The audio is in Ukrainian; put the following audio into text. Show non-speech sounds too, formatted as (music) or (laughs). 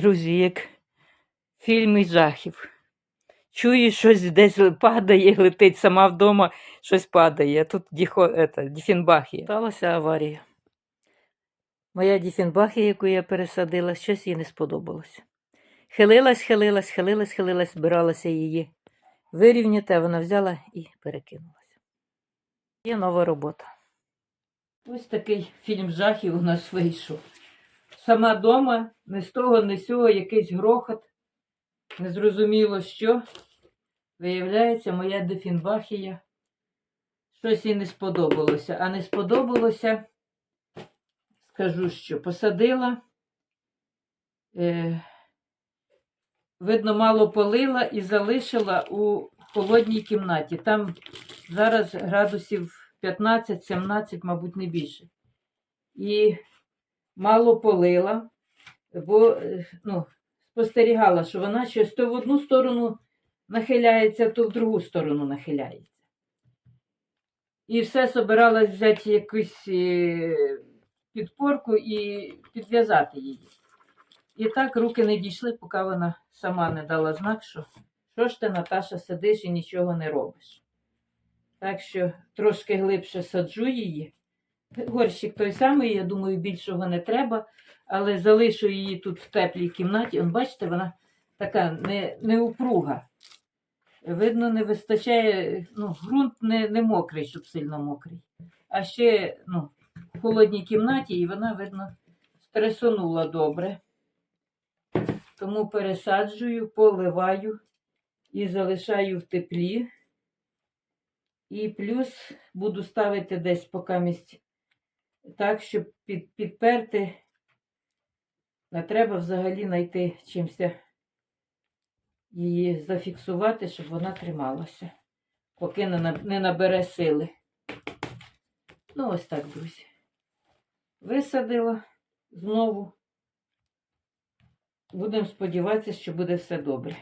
Друзі, як фільм із жахів. Чую, щось десь падає, (laughs) летить сама вдома, щось падає. Тут діхо, это, діфінбахія. Сталася аварія. Моя діфінбахія, яку я пересадила, щось їй не сподобалося. Хилилась, хилилась, хилилась, хилилась, збиралася її вирівняти, а вона взяла і перекинулася. Є нова робота. Ось такий фільм жахів у нас вийшов. Сама дома, не з того, не з цього, якийсь грохот, незрозуміло що. Виявляється, моя дефінбахія. Щось їй не сподобалося. А не сподобалося, скажу що, посадила, е, видно, мало полила і залишила у холодній кімнаті. Там зараз градусів 15-17, мабуть, не більше. І мало полила, бо ну, спостерігала, що вона щось то в одну сторону нахиляється, то в другу сторону нахиляється. І все собиралась взяти якусь е, підпорку і підв'язати її. І так руки не дійшли, поки вона сама не дала знак, що що ж ти, Наташа, сидиш і нічого не робиш. Так що трошки глибше саджу її. Горщик той самий, я думаю, більшого не треба, але залишу її тут в теплій кімнаті. Он, бачите, вона така не, не упруга. Видно, не вистачає, ну, ґрунт не, не мокрий, щоб сильно мокрий. А ще ну, в холодній кімнаті, і вона, видно, стресонула добре. Тому пересаджую, поливаю і залишаю в теплі. І плюс буду ставити десь покамість так, щоб під, підперти. Не треба взагалі знайти чимось її зафіксувати, щоб вона трималася, поки не, набере сили. Ну, ось так, друзі. Висадила знову. Будемо сподіватися, що буде все добре.